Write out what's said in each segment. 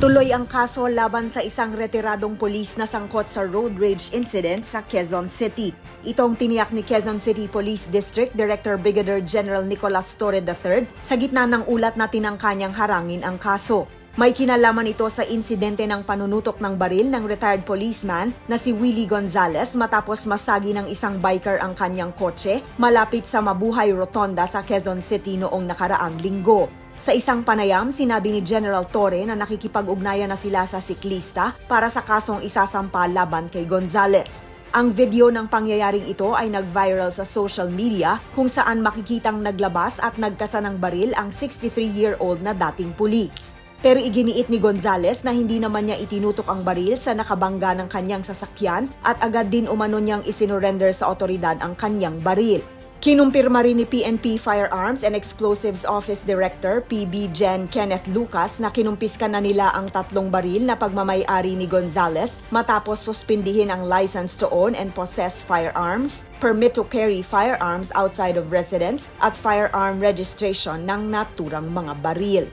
Tuloy ang kaso laban sa isang retiradong polis na sangkot sa road rage incident sa Quezon City. Itong tiniyak ni Quezon City Police District Director Brigadier General Nicolas Torre III sa gitna ng ulat na tinangka niyang harangin ang kaso. May kinalaman ito sa insidente ng panunutok ng baril ng retired policeman na si Willie Gonzales matapos masagi ng isang biker ang kanyang kotse malapit sa Mabuhay Rotonda sa Quezon City noong nakaraang linggo. Sa isang panayam, sinabi ni General Torre na nakikipag-ugnayan na sila sa siklista para sa kasong isasampa laban kay Gonzales. Ang video ng pangyayaring ito ay nag-viral sa social media kung saan makikitang naglabas at nagkasa ng baril ang 63-year-old na dating pulis. Pero iginiit ni Gonzales na hindi naman niya itinutok ang baril sa nakabangga ng kanyang sasakyan at agad din umano niyang isinorender sa otoridad ang kanyang baril. Kinumpirma rin ni PNP Firearms and Explosives Office Director PB Gen Kenneth Lucas na kinumpiska na nila ang tatlong baril na pagmamayari ni Gonzales matapos suspindihin ang license to own and possess firearms, permit to carry firearms outside of residence at firearm registration ng naturang mga baril.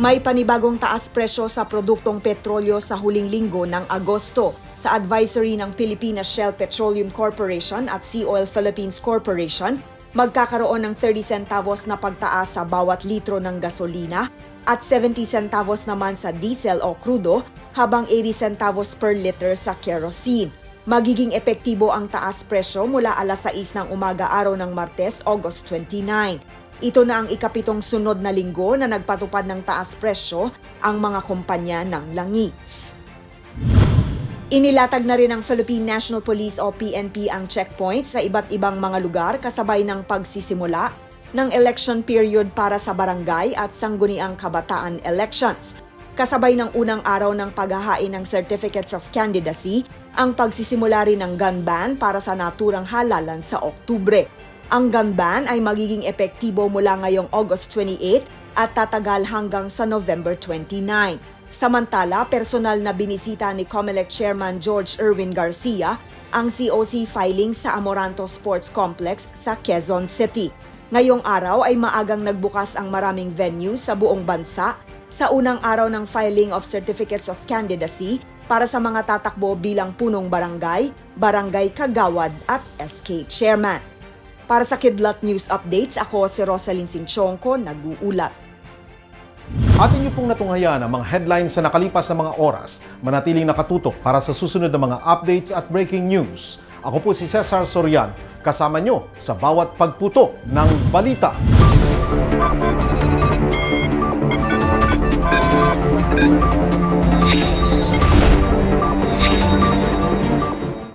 May panibagong taas presyo sa produktong petrolyo sa huling linggo ng Agosto. Sa advisory ng Pilipinas Shell Petroleum Corporation at Sea Oil Philippines Corporation, magkakaroon ng 30 centavos na pagtaas sa bawat litro ng gasolina at 70 centavos naman sa diesel o krudo habang 80 centavos per liter sa kerosene. Magiging epektibo ang taas presyo mula alas 6 ng umaga araw ng Martes, August 29. Ito na ang ikapitong sunod na linggo na nagpatupad ng taas presyo ang mga kumpanya ng langis. Inilatag na rin ng Philippine National Police o PNP ang checkpoint sa iba't ibang mga lugar kasabay ng pagsisimula ng election period para sa barangay at sangguniang kabataan elections. Kasabay ng unang araw ng paghahain ng Certificates of Candidacy, ang pagsisimula rin ng gun ban para sa naturang halalan sa Oktubre. Ang gun ban ay magiging epektibo mula ngayong August 28 at tatagal hanggang sa November 29. Samantala, personal na binisita ni COMELEC Chairman George Erwin Garcia ang COC filing sa Amoranto Sports Complex sa Quezon City. Ngayong araw ay maagang nagbukas ang maraming venues sa buong bansa sa unang araw ng filing of Certificates of Candidacy para sa mga tatakbo bilang punong barangay, barangay kagawad at SK Chairman. Para sa Kidlat News Updates, ako si Rosalyn Sinchonko, nag-uulat. atin niyo pong natunghayan ang mga headlines sa nakalipas na mga oras. Manatiling nakatutok para sa susunod na mga updates at breaking news. Ako po si Cesar Sorian, kasama nyo sa bawat pagputo ng balita.